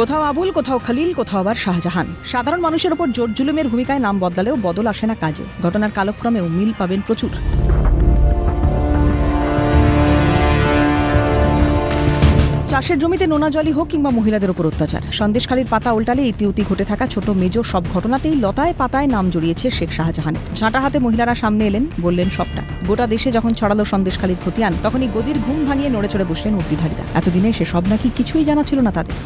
কোথাও আবুল, কোথাও খালিল, কোথাও আবার শাহজাহান। সাধারণ মানুষের ওপর জোর জুলুমের ভূমিকায় নাম বদলালেও বদল আসে না কাজে। ঘটনার কালক্রমেও মিল পাবেন প্রচুর। চাষের জমিতে নোনা জলই হোক কিংবা মহিলাদের ওপর অত্যাচার। সন্দেশখালীর পাতা উল্টালে ইতিউতি ঘটে থাকা ছোট মেজ সব ঘটনাতেই লতায় পাতায় নাম জড়িয়েছে শেখ শাহজাহানের ঝাঁটা হাতে মহিলারা সামনে এলেন, বললেন, সবটা। গোটা দেশে যখন ছড়ালো সন্দেশখালীর খতিয়ান, তখনই গদির ঘুম ভাঙিয়ে নড়ে চড়ে বসলেন উর্দিধারীরা এতদিনে সে সব নাকি কিছুই জানা ছিল না তাদের।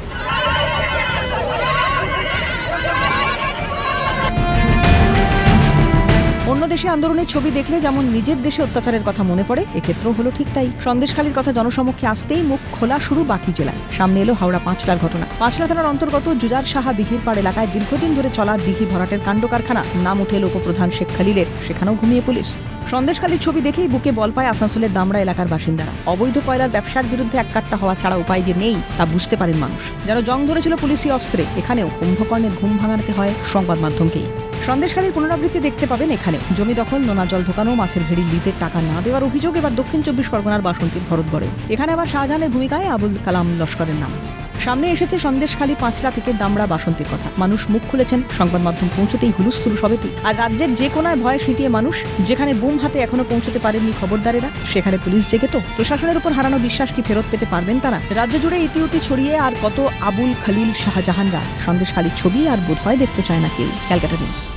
অন্য দেশে আন্দোলনের ছবি দেখলে যেমন নিজের দেশে অত্যাচারের কথা মনে পড়ে, এক্ষেত্রেও হলো ঠিক তাই। সন্দেশখালীর কথা জনসমক্ষে আসতেই মুখ খোলা শুরু বাকি জেলায়। সামনে এলো হাওড়া পাঁচলার ঘটনা। পাঁচলা থানার অন্তর্গত জুজার সাহা দিঘির পাড় এলাকায় দীর্ঘদিন ধরে চলা দিঘি ভরাটের কাণ্ড কারখানা, নাম উঠে এলো উপপ্রধান শেখ খালিলের। সেখানেও ঘুমিয়ে পুলিশ। সন্দেশখালীর ছবি দেখেই বুকে বল পায় আসানসোলের দামড়া এলাকার বাসিন্দারা। অবৈধ কয়লার ব্যবসার বিরুদ্ধে এককাট্টা হওয়া ছাড়া উপায় যে নেই, তা বুঝতে পারেন মানুষ। যেন জং ধরেছিল পুলিশি অস্ত্রে, এখানেও কুম্ভকর্ণের ঘুম ভাঙাতে হয় সংবাদ মাধ্যমকেই। সন্দেশখালীর পুনরাবৃত্তি দেখতে পাবেন এখানে। জমি দখল, নোনা জল ঢোকানো, মাছের ভেড়ি লিজের টাকা না দেওয়ার অভিযোগ, এবার দক্ষিণ চব্বিশ পরগনার বাসন্তীর ভরতগড়ে। এখানে আবার শাহজাহানের ভূমিকায় আবুল কালাম লস্করের নাম। সামনে এসেছে সন্দেশখালী পাঁচলা থেকে দামড়া বাসন্তীর কথা। মানুষ মুখ খুলেছেন, সংবাদ মাধ্যম পৌঁছতেই হুলুস্থুলু সবেতে আর রাজ্যের যে কোনায় ভয়ে সিটিয়ে মানুষ, যেখানে বুম হাতে এখনও পৌঁছতে পারেননি খবরদারেরা, সেখানে পুলিশ জেগে তো। প্রশাসনের উপর হারানো বিশ্বাস কি ফেরত পেতে পারবেন তারা? রাজ্য জুড়ে ইতিউতি ছড়িয়ে আর কত আবুল খালিল শাহজাহানরা? সন্দেশখালীর ছবি আর বোধহয় দেখতে চায় না কেউ। Calcutta news.